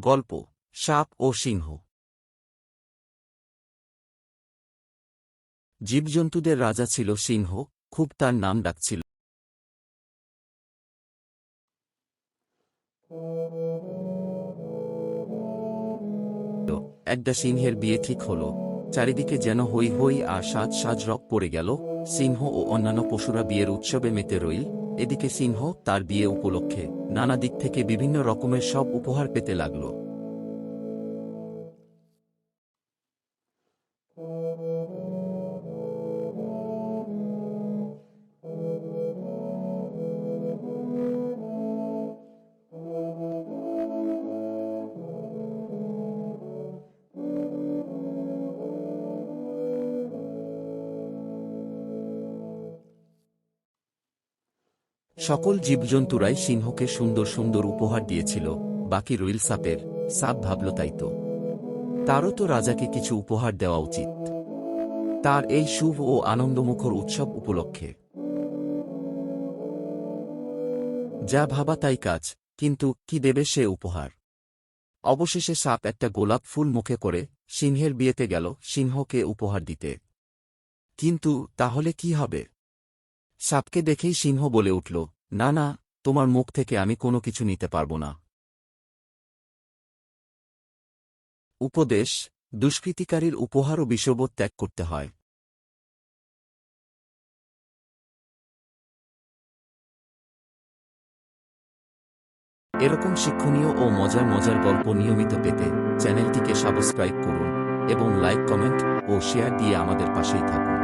গল্প, সাপ ও সিংহ। জীবজন্তুদের রাজা ছিল সিংহ, খুব তার নাম ডাকছিল। একটা সিংহের বিয়ে ঠিক হল। চারিদিকে যেন হই হই আর সাজ সাজ রক পড়ে গেল। সিংহ ও অন্যান্য পশুরা বিয়ের উৎসবে মেতে রইল। এদিকে সিংহ তার বিয়ে উপলক্ষে নানা দিক থেকে বিভিন্ন রকমের সব উপহার পেতে লাগল। সকল জীবজন্তুরাই সিংহকে সুন্দর সুন্দর উপহার দিয়েছিল, বাকি রইল সাপের সাপ ভাবল তাই তো। তারও তো রাজাকে কিছু উপহার দেওয়া উচিত। তার এই শুভ ও আনন্দমুখর উৎসব উপলক্ষে। যা ভাবা তাই কাজ, কিন্তু কি দেবে সে উপহার? অবশেষে সাপ একটা গোলাপ ফুল মুখে করে সিংহের বিয়েতে গেল, সিংহকে উপহার দিতে। কিন্তু তাহলে কি হবে? সাপকে দেখেই সিংহ বলে উঠল, না না, তোমার মুখ থেকে আমি কোনো কিছু নিতে পারব না। উপদেশ, দুষ্কৃতিকারীর উপহার ও বিষবোধ ত্যাগ করতে হয়। এরকম শিক্ষণীয় ও মজার মজার গল্প নিয়মিত পেতে চ্যানেলটিকে সাবস্ক্রাইব করুন এবং লাইক, কমেন্ট ও শেয়ার দিয়ে আমাদের পাশেই থাকুন।